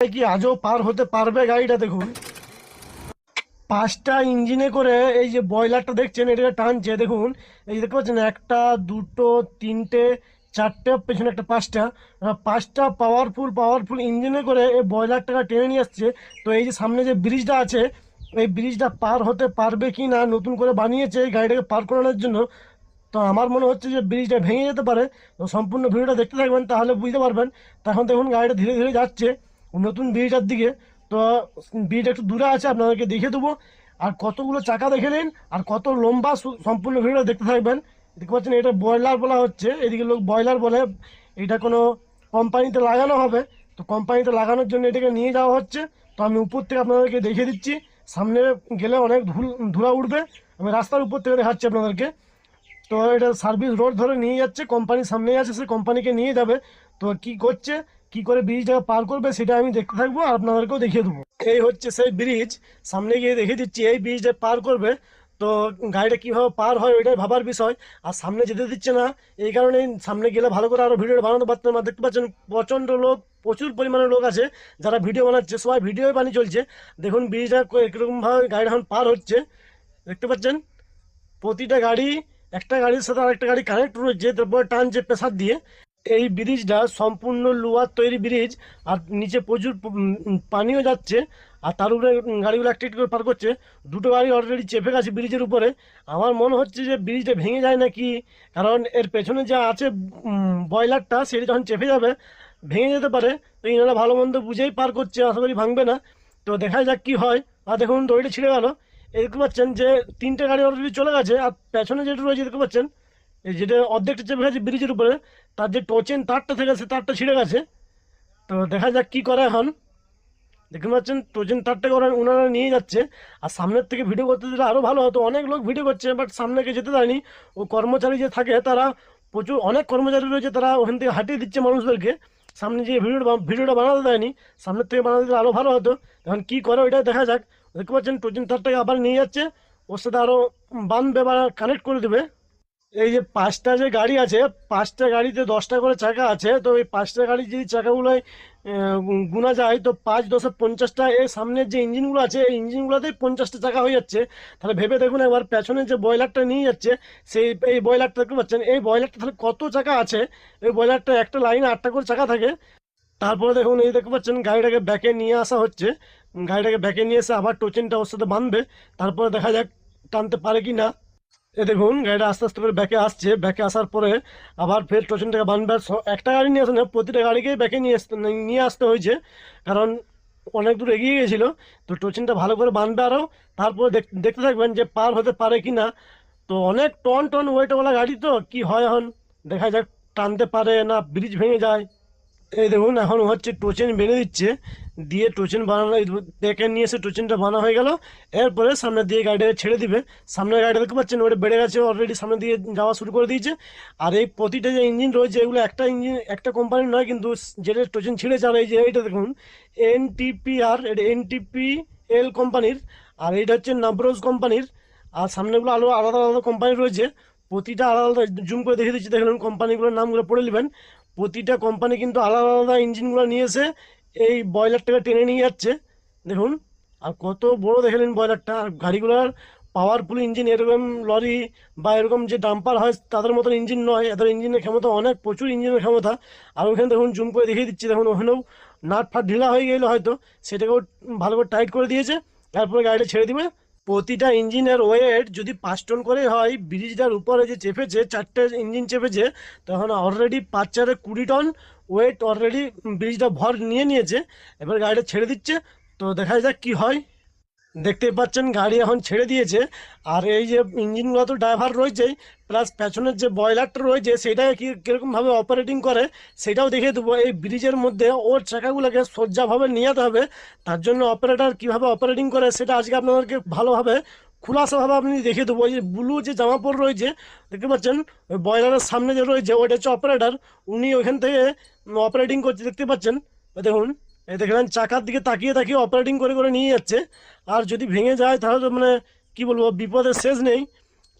কি আজও পার হতে পারবে গাড়িটা দেখুন? পাঁচটা ইঞ্জিনে করে এই যে বয়লারটা দেখছেন এটাকে টানছে, দেখুন। এই দেখতে পাচ্ছেন, একটা, দুটো, তিনটে, চারটে, পেছনে একটা পাঁচটা। পাঁচটা পাওয়ারফুল পাওয়ারফুল ইঞ্জিনে করে এই বয়লারটাকে টেনে নিয়ে আসছে। তো এই যে সামনে যে ব্রিজটা আছে, এই ব্রিজটা পার হতে পারবে কি না, নতুন করে বানিয়েছে এই গাড়িটাকে পার করানোর জন্য। তো আমার মনে হচ্ছে যে ব্রিজটা ভেঙে যেতে পারে। তো সম্পূর্ণ ভিডিওটা দেখতে থাকবেন, তাহলে বুঝতে পারবেন। তখন দেখুন, গাড়িটা ধীরে ধীরে যাচ্ছে। নতুন ব্রিজটার দিকে, তো ব্রিজ একটু দূরে আছে, আপনাদেরকে দেখে দেবো। আর কতগুলো চাকা দেখে নিন, আর কত লম্বা সম্পূর্ণ ভিডিওটা দেখতে থাকবেন। দেখতে পাচ্ছেন এটা ব্রয়লার বলা হচ্ছে, এদিকে লোক ব্রয়লার বলে, এটা কোনো কোম্পানিতে লাগানো হবে। তো কোম্পানিতে লাগানোর জন্য এটাকে নিয়ে যাওয়া হচ্ছে। তো আমি উপর থেকে আপনাদেরকে দেখিয়ে দিচ্ছি, সামনে গেলে অনেক ধুল, ধুলা উঠবে। আমি রাস্তার উপর থেকে দেখাচ্ছি আপনাদেরকে। তো এটা সার্ভিস রোড ধরে নিয়ে যাচ্ছে কোম্পানির সামনেই আছে, সে কোম্পানিকে নিয়ে যাবে। তো কি করছে কি করে ব্রিজটাকে পার করবে সেটা আমি দেখতে থাকব আর আপনাদেরকেও দেখিয়ে দেবো। এই হচ্ছে সেই ব্রিজ সামনে গিয়ে দেখে দিচ্ছি, এই ব্রিজটা পার করবে। তো গাড়িটা কীভাবে পার হয় ওইটাই ভাবার বিষয়। আর সামনে যেতে দিচ্ছে না, এই কারণেই সামনে গেলে ভালো করে আরও ভিডিও বানাতে পারতাম আর দেখতে পাচ্ছেন, প্রচণ্ড লোক, প্রচুর পরিমাণে লোক আছে। যারা ভিডিও বানাচ্ছে, সবাই ভিডিও বানিয়ে চলছে। দেখুন ব্রিজটা কীরকমভাবে গাড়িটা এখন পার হচ্ছে। দেখতে পাচ্ছেন? প্রতিটা গাড়ি, একটা গাড়ির সাথে আরেকটা গাড়ি কানেক্ট রয়েছে, তারপরে টানছে প্রেসার দিয়ে। এই ব্রিজটা সম্পূর্ণ লোহার তৈরি ব্রিজ আর নিচে প্রচুর পানিও যাচ্ছে আর তার উপরে গাড়িগুলো একটা করে পার করছে। দুটো গাড়ি অলরেডি চেপে গেছে ব্রিজের উপরে। আমার মনে হচ্ছে যে ব্রিজটা ভেঙে যায় নাকি? কারণ এর পেছনে যা আছে বয়লারটা সেটা যখন চেপে যাবে, ভেঙে যেতে পারে। তো এনারা ভালো মন্দ বুঝেই পার করছে, আশা করি ভাঙবে না। তো দেখা যাক কি হয়। আর দেখুন, দড়িটা ছিঁড়ে গেল। দেখতে পাচ্ছেন যে তিনটে গাড়ি অলরেডি চলে গেছে আর পেছনে যেটা রয়েছে, দেখতে পাচ্ছেন যেটা অর্ধেকটা চেপে গেছে ব্রিজের উপরে, তার যে টোচেন তারটা থেকে সে তারটা ছিঁড়ে গেছে। তো দেখা যাক কি করে এখন। দেখতে পাচ্ছেন টোচেন তারটাকে ওরা ওনারা নিয়ে যাচ্ছে। আর সামনের থেকে ভিডিও করতে দিলে আরও ভালো হতো। অনেক লোক ভিডিও করছে বাট সামনেকে যেতে দেয়নি। ও কর্মচারী যে থাকে, তারা প্রচুর, অনেক কর্মচারী রয়েছে, তারা ওখান থেকে হাঁটিয়ে দিচ্ছে মানুষদেরকে। সামনে যে ভিডিওটা ভিডিওটা বানাতে দেয়নি, সামনের থেকে বানাতে দিলে আরও ভালো হতো। এখন কী করে ওইটা দেখা যাক। দেখতে পাচ্ছেন টোচেন তারটাকে আবার নিয়ে যাচ্ছে। ওর সাথে আরও বাঁধবে বা কানেক্ট করে দেবে। এই যে পাঁচটা যে গাড়ি আছে, পাঁচটা গাড়িতে দশটা করে চাকা আছে, তো এই পাঁচটা গাড়ি যদি চাকাগুলোয় গুনা যায়, তো পাঁচ দশে পঞ্চাশটা, এর সামনের যে ইঞ্জিনগুলো আছে, এই ইঞ্জিনগুলোতেই পঞ্চাশটা চাকা হয়ে যাচ্ছে। তাহলে ভেবে দেখুন একবার পেছনে যে ব্রয়লারটা নিয়ে যাচ্ছে, সেই এই ব্রয়লারটা দেখতে পাচ্ছেন, এই ব্রয়লারটা তাহলে কত চাকা আছে? এই ব্রয়লারটা একটা লাইনে আটটা করে চাকা থাকে। তারপরে দেখুন, এই দেখতে পাচ্ছেন, গাড়িটাকে ব্যাকে নিয়ে আসা হচ্ছে। গাড়িটাকে ব্যাকে নিয়ে এসে আবার টোচেনটা ওর সাথে বাঁধবে। তারপরে দেখা যাক, টানতে পারে কি না। এ দেখুন, গাড়িটা আস্তে আস্তে করে ব্যাকে আসছে। ব্যাকে আসার পরে আবার ফের টোচেনটাকে বাঁধবে আর স- একটা গাড়ি নিয়ে আসে না, প্রতিটা গাড়িকেই ব্যাকে নিয়ে আসতে নিয়ে আসতে হয়েছে। কারণ অনেক দূর এগিয়ে গেছিল। তো টোচেনটা ভালো করে বাঁধবে আরও তারপরে দেখ- দেখতে থাকবেন যে পার হতে পারে কি না তো অনেক টন টন ওয়েটওয়ালা গাড়ি তো, কি হয় এখন? দেখা যাক, টানতে পারে না ব্রিজ ভেঙে যায়। এই দেখুন, এখন হচ্ছে টোচেন বেঁধে দিচ্ছে। দিয়ে টোচেন বানানো দেখে নিয়ে এসে টোচেনটা বানা হয়ে গেল। এরপরে সামনে দিয়ে গাড়িটাকে ছেড়ে দিবে। সামনের গাড়িটা দেখতে পাচ্ছেন, ওটা বেড়ে গেছে অলরেডি সামনে দিয়ে যাওয়া শুরু করে দিয়েছে। আর এই প্রতিটা যে ইঞ্জিন রয়েছে, এগুলো একটা ইঞ্জিন একটা কোম্পানির নয়, কিন্তু যেটা টোচেন ছিঁড়েছে আর এই যে এইটা দেখুন এনটিপিআর এটা এনটিপি এল কোম্পানির আর এইটা হচ্ছে নাবরোজ কোম্পানির আর সামনেগুলো আরও আলাদা আলাদা কোম্পানি রয়েছে। প্রতিটা আলাদা আলাদা জুম করে দেখে দিচ্ছি। দেখুন কোম্পানিগুলোর নামগুলো পড়ে নেবেন। প্রতিটা কোম্পানি কিন্তু আলাদা আলাদা ইঞ্জিনগুলো নিয়ে এসে এই ব্রয়লারটাকে টেনে নিয়ে যাচ্ছে। দেখুন, আর কত বড় নিন বয়লারটা আর গাড়িগুলোর পাওয়ারফুল ইঞ্জিন এরকম লরি বা এরকম যে ডাম্পার হয়, তাদের মতন ইঞ্জিন নয়। এদের ইঞ্জিনের ক্ষমতা অনেক, প্রচুর ইঞ্জিনের ক্ষমতা। আর ওখানে দেখুন জুম করে দেখিয়ে দিচ্ছি। দেখুন, ওখানেও নাট ফাট ঢিলা হয়ে গেলো হয়তো। সেটাকেও ভালো করে টাইট করে দিয়েছে। তারপরে গাড়িটা ছেড়ে দিবে। প্রতিটা ইঞ্জিনের ওয়েট যদি পাঁচ টন করে হয়, ব্রিজটার উপরে যে চেপেছে, চারটে ইঞ্জিন চেপেছে, তখন অলরেডি পাঁচ চারে কুড়ি টন ওয়েট অলরেডি ব্রিজটা ভর নিয়ে নিয়েছে, এবার গাড়িটা ছেড়ে দিচ্ছে। তো দেখা যাক কি হয়। দেখতেই পাচ্ছেন, গাড়ি এখন ছেড়ে দিয়েছে। আর এই যে ইঞ্জিনগুলো তো ড্রাইভার রয়েছেই প্লাস পেছনের যে বয়লারটা রয়েছে সেটা কি কীরকমভাবে অপারেটিং করে, সেটাও দেখে দেবো। এই ব্রিজের মধ্যে ওর চাকাগুলোকে সোজাভাবে নিয়ে যেতে হবে। তার জন্য অপারেটার কীভাবে অপারেটিং করে, সেটা আজকে আপনাদেরকে ভালোভাবে, খুলাসাভাবে আপনি দেখে দেবো। ওই যে ব্লু যে জামা পর রয়েছে, দেখতে পাচ্ছেন, ওই বয়লারের সামনে যে রয়েছে ওইটা হচ্ছে অপারেটর উনি ওইখান থেকে অপারেটিং করছে, দেখতে পাচ্ছেন? দেখুন। এই দেখলেন চাকার দিকে তাকিয়ে তাকিয়ে অপারেটিং করে করে নিয়ে যাচ্ছে। আর যদি ভেঙে যায়, তাহলে তো মানে কি বলব, বিপদের শেষ নেই।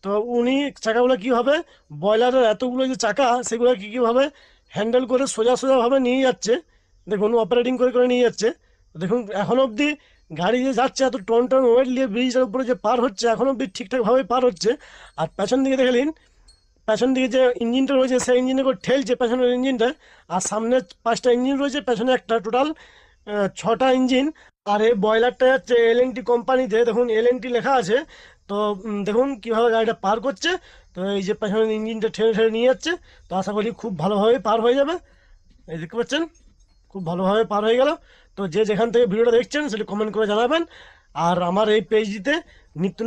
তো উনি চাকাগুলো কী হবে বয়লারের এতগুলো যে চাকা, সেগুলো কী কীভাবে হ্যান্ডেল করে সোজা সোজাভাবে নিয়ে যাচ্ছে। দেখুন অপারেটিং করে করে নিয়ে যাচ্ছে। দেখুন, এখন অবধি গাড়ি যে যাচ্ছে, এত টন টন ওয়েট নিয়ে ব্রিজের উপরে যে পার হচ্ছে, এখন অবধি ঠিকঠাকভাবে পার হচ্ছে। আর পেছন দিকে দেখলেন পেছন দিকে যে ইঞ্জিনটা রয়েছে, সেই ইঞ্জিনে করে ঠেলছে পেছনের ইঞ্জিনটা, আর সামনে পাঁচটা ইঞ্জিন রয়েছে, পেছনে একটা টোটাল ছটা ইঞ্জিন, আর এই ব্রয়লারটা হচ্ছে এল টি কোম্পানিতে দেখুন এল টি লেখা আছে, তো দেখুন কীভাবে গাড়িটা পার করছে, তো এই যে পেছনের ইঞ্জিনটা ঠেলে ঠেলে নিয়ে যাচ্ছে, তো আশা করি খুব ভালোভাবে পার হয়ে যাবে। এই দেখতে পাচ্ছেন, খুব ভালোভাবে পার হয়ে গেল। তো যে যেখান থেকে ভিডিওটা দেখছেন, সেটা কমেন্ট করে জানাবেন। আর আমার এই পেজটিতে নিত্য